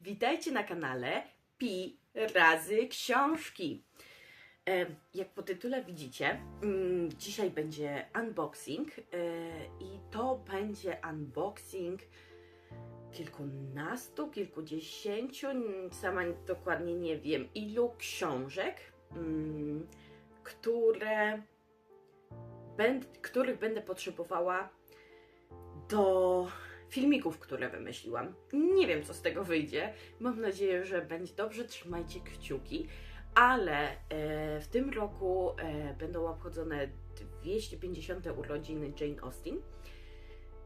Witajcie na kanale Pi razy książki. E, Jak po tytule widzicie, mm, dzisiaj będzie unboxing e, i to będzie unboxing kilkunastu, kilkudziesięciu, sama dokładnie nie wiem ilu książek, mm, które, których będę potrzebowała do filmików, które wymyśliłam. Nie wiem, co z tego wyjdzie. Mam nadzieję, że będzie dobrze. Trzymajcie kciuki. Ale e, w tym roku e, będą obchodzone 250. urodziny Jane Austen.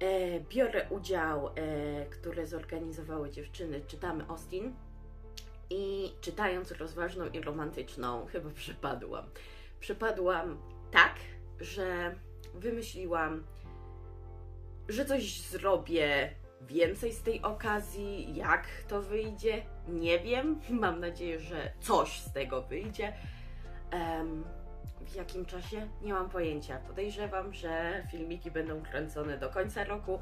E, biorę udział, które zorganizowały dziewczyny Czytamy Austen. I czytając rozważną i romantyczną, chyba przepadłam. Przepadłam tak, że wymyśliłam że coś zrobię więcej z tej okazji. Jak to wyjdzie? Nie wiem. Mam nadzieję, że coś z tego wyjdzie. Em, w jakim czasie? Nie mam pojęcia. Podejrzewam, że filmiki będą kręcone do końca roku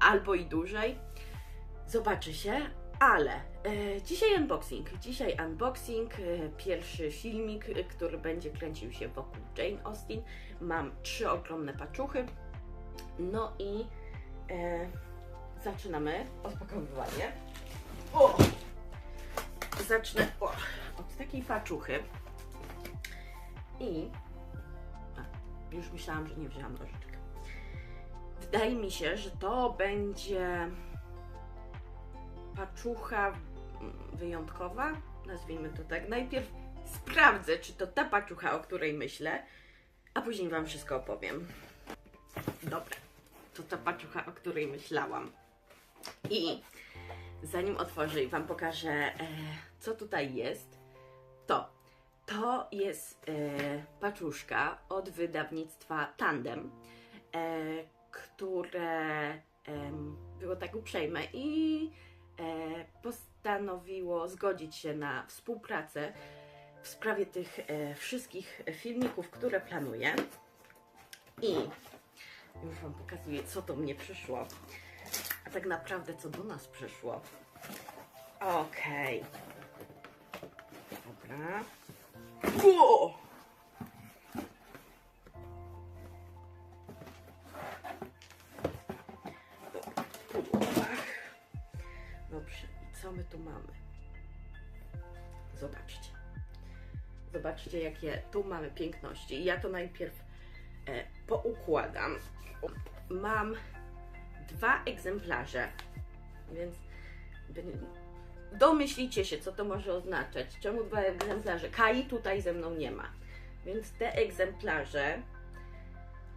albo i dłużej. Zobaczy się. Ale e, dzisiaj unboxing. Dzisiaj unboxing. E, pierwszy filmik, e, który będzie kręcił się wokół Jane Austen. Mam trzy ogromne paczuchy. No i zaczynamy odpakowywanie. O! Zacznę o, od takiej paczuchy. I. A, już myślałam, że nie wzięłam nożyczek. Wydaje mi się, że to będzie paczucha wyjątkowa. Nazwijmy to tak. Najpierw sprawdzę, czy to ta paczucha, o której myślę, a później Wam wszystko opowiem. Dobra, to ta paczucha, o której myślałam. I zanim otworzę i Wam pokażę, e, co tutaj jest, to to jest e, paczuszka od wydawnictwa Tandem, e, które em, było tak uprzejme i e, postanowiło zgodzić się na współpracę w sprawie tych e, wszystkich filmików, które planuję. I już Wam pokazuję, co do mnie przyszło. A tak naprawdę, co do nas przyszło. Okej. Ło! Dobra, pudłach. Dobrze, i co my tu mamy? Zobaczcie. Zobaczcie, jakie tu mamy piękności. Ja to najpierw poukładam. Mam dwa egzemplarze, więc domyślicie się, co to może oznaczać. Czemu dwa egzemplarze? Kai tutaj ze mną nie ma, więc te egzemplarze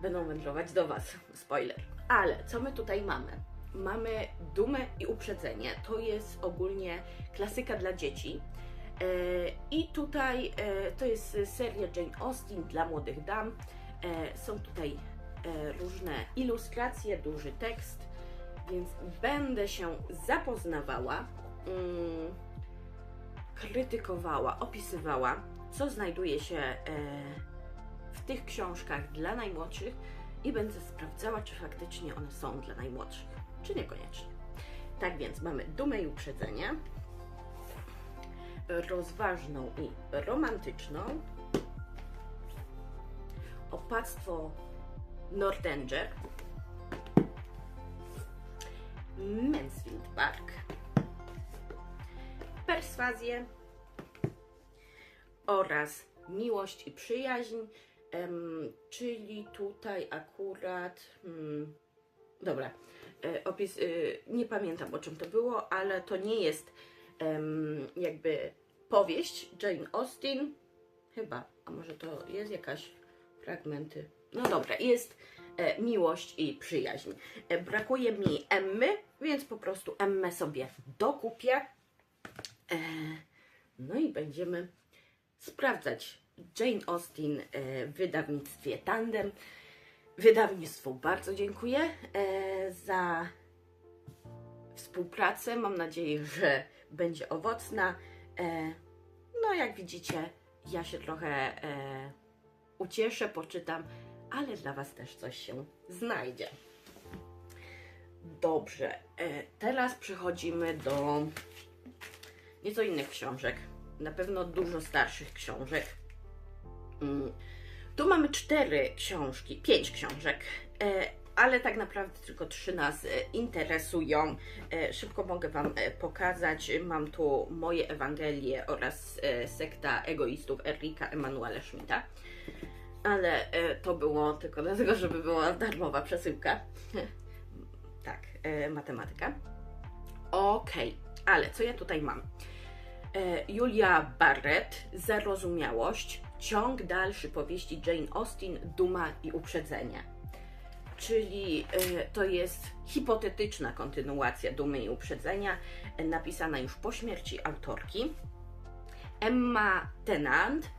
będą wędrować do Was. Spoiler. Ale co my tutaj mamy? Mamy Dumę i Uprzedzenie. To jest ogólnie klasyka dla dzieci. E, I tutaj e, to jest seria Jane Austen dla młodych dam. E, Są tutaj e, różne ilustracje, duży tekst, więc będę się zapoznawała, mm, krytykowała, opisywała, co znajduje się e, w tych książkach dla najmłodszych i będę sprawdzała, czy faktycznie one są dla najmłodszych, czy niekoniecznie. Tak więc mamy dumę i uprzedzenie, rozważną i romantyczną, opactwo Nordanger, Mansfield Park, perswazję oraz miłość i przyjaźń, em, czyli tutaj akurat. Hmm, dobra, e, opis. y, nie pamiętam o czym to było, ale to nie jest em, jakby powieść Jane Austen. Chyba, a może to jest jakaś fragmenty. No dobra, jest e, miłość i przyjaźń. E, brakuje mi Emmy, więc po prostu Emmę sobie dokupię. E, no i będziemy sprawdzać Jane Austen e, w wydawnictwie Tandem. Wydawnictwu bardzo dziękuję e, za współpracę. Mam nadzieję, że będzie owocna. E, no, jak widzicie, ja się trochę ucieszę, poczytam, ale dla Was też coś się znajdzie. Dobrze, e, teraz przechodzimy do nieco innych książek. Na pewno dużo starszych książek. Mm. Tu mamy cztery książki, pięć książek, e, ale tak naprawdę tylko trzy nas interesują. E, Szybko mogę Wam pokazać. Mam tu moje Ewangelie oraz sekta egoistów Erika Emanuela Schmidta. Ale e, to było tylko dlatego, żeby była darmowa przesyłka. tak, e, matematyka. Okej, ale co ja tutaj mam? E, Julia Barrett, Zarozumiałość, ciąg dalszy powieści Jane Austen, Duma i Uprzedzenie. Czyli to jest hipotetyczna kontynuacja Dumy i Uprzedzenia, napisana już po śmierci autorki. Emma Tennant,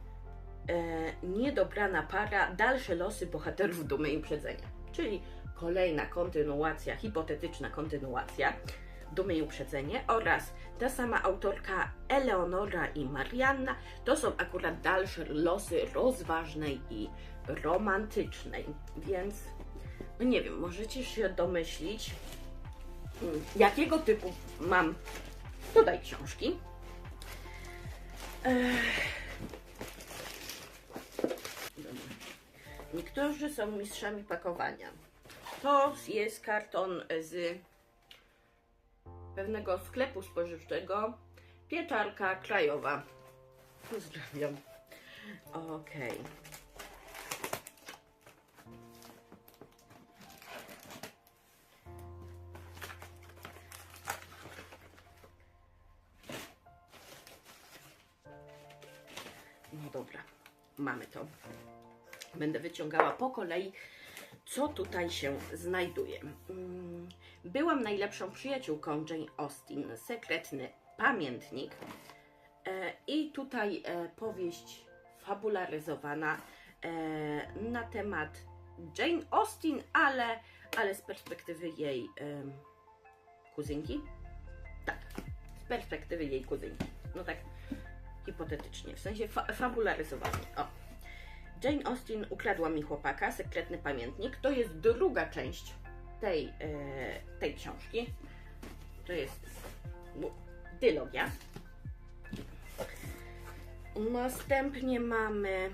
Niedobrana para, dalsze losy bohaterów Dumy i Uprzedzenia. Czyli kolejna kontynuacja, hipotetyczna kontynuacja Dumy i Uprzedzenie oraz ta sama autorka Eleonora i Marianna to są akurat dalsze losy rozważnej i romantycznej, więc no nie wiem, możecie się domyślić, mm, jakiego typu mam tutaj książki. Ech. Dobra. Niektórzy są mistrzami pakowania. To jest karton z pewnego sklepu spożywczego. Pieczarka krajowa. Pozdrawiam. Okej. No dobra, mamy to. Będę wyciągała po kolei, co tutaj się znajduje. Mm, Byłam najlepszą przyjaciółką Jane Austen, sekretny pamiętnik. E, I tutaj e, powieść fabularyzowana e, na temat Jane Austen, ale, ale z perspektywy jej kuzynki. Tak, z perspektywy jej kuzynki. No tak hipotetycznie, w sensie fa fabularyzowanie. O. Jane Austen ukradła mi chłopaka, sekretny pamiętnik. To jest druga część tej, e, tej książki. To jest dylogia. Następnie mamy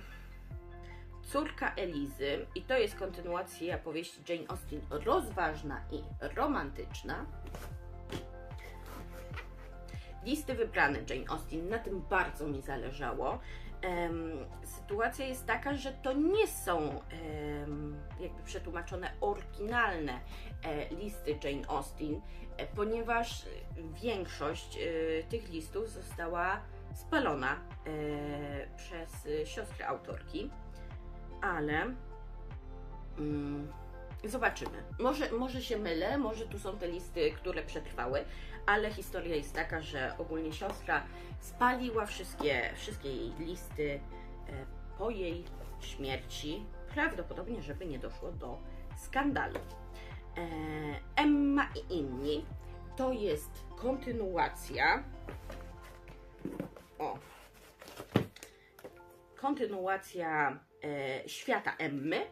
Córka Elizy i to jest kontynuacja powieści Jane Austen rozważna i romantyczna. Listy wybrane Jane Austen, na tym bardzo mi zależało. Sytuacja jest taka, że to nie są jakby przetłumaczone oryginalne e, listy Jane Austen, e, ponieważ większość e, tych listów została spalona przez siostrę autorki, ale mm, zobaczymy. Może, może się mylę, może tu są te listy, które przetrwały, ale historia jest taka, że ogólnie siostra spaliła wszystkie, wszystkie jej listy e, po jej śmierci, prawdopodobnie, żeby nie doszło do skandalu. E, Emma i inni to jest kontynuacja. O. Kontynuacja e, świata Emmy.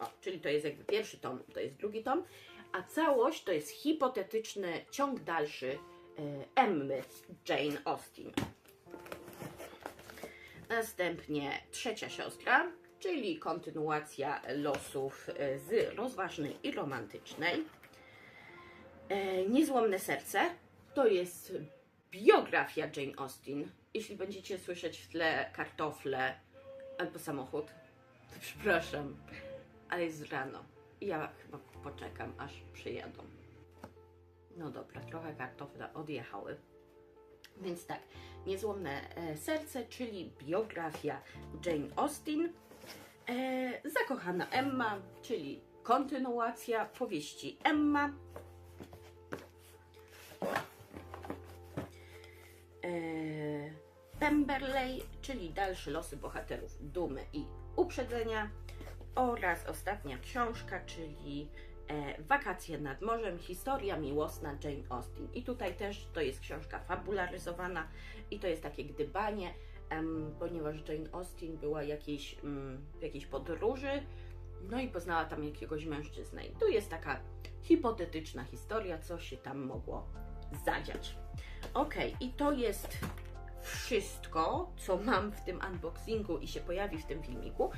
O, czyli to jest jakby pierwszy tom, to jest drugi tom, a całość to jest hipotetyczny ciąg dalszy e, Emmy Jane Austen. Następnie trzecia siostra, czyli kontynuacja losów e, z rozważnej i romantycznej. E, Niezłomne serce to jest biografia Jane Austen. Jeśli będziecie słyszeć w tle kartofle albo samochód, to przepraszam, ale jest rano. Ja chyba poczekam, aż przyjadą. No dobra, trochę kartofle odjechały. Więc tak, Niezłomne e, serce, czyli biografia Jane Austen. E, Zakochana Emma, czyli kontynuacja powieści Emma. E, Pemberley, czyli dalsze losy bohaterów Dumy i Uprzedzenia. Oraz ostatnia książka, czyli e, Wakacje nad morzem, historia miłosna Jane Austen. I tutaj też to jest książka fabularyzowana i to jest takie gdybanie, ponieważ Jane Austen była jakiejś, mm, w jakiejś podróży, no i poznała tam jakiegoś mężczyznę. I tu jest taka hipotetyczna historia, co się tam mogło zadziać. Ok, i to jest wszystko, co mam w tym unboxingu i się pojawi w tym filmiku.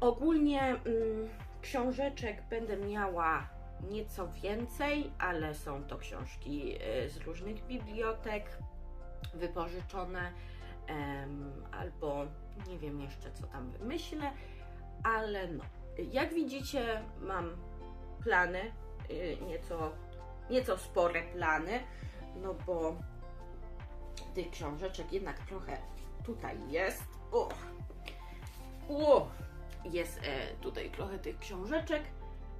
Ogólnie mm, książeczek będę miała nieco więcej, ale są to książki y, z różnych bibliotek, wypożyczone, em, albo nie wiem jeszcze co tam wymyślę, ale no. Jak widzicie, mam plany, y, nieco, nieco spore plany, no bo tych książeczek jednak trochę tutaj jest. O, o, jest e, tutaj trochę tych książeczek.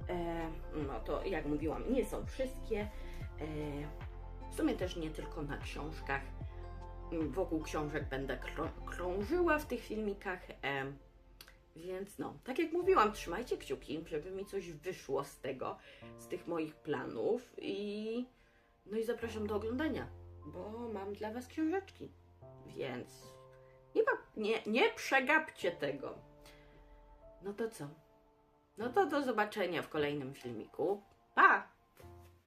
E, no to jak mówiłam, nie są wszystkie. E, w sumie też nie tylko na książkach. Wokół książek będę krą- krążyła w tych filmikach. Więc no, tak jak mówiłam, trzymajcie kciuki, żeby mi coś wyszło z tego, z tych moich planów i no i zapraszam do oglądania, bo mam dla Was książeczki, więc nie, ma, nie, nie przegapcie tego. No to co? No to do zobaczenia w kolejnym filmiku. Pa!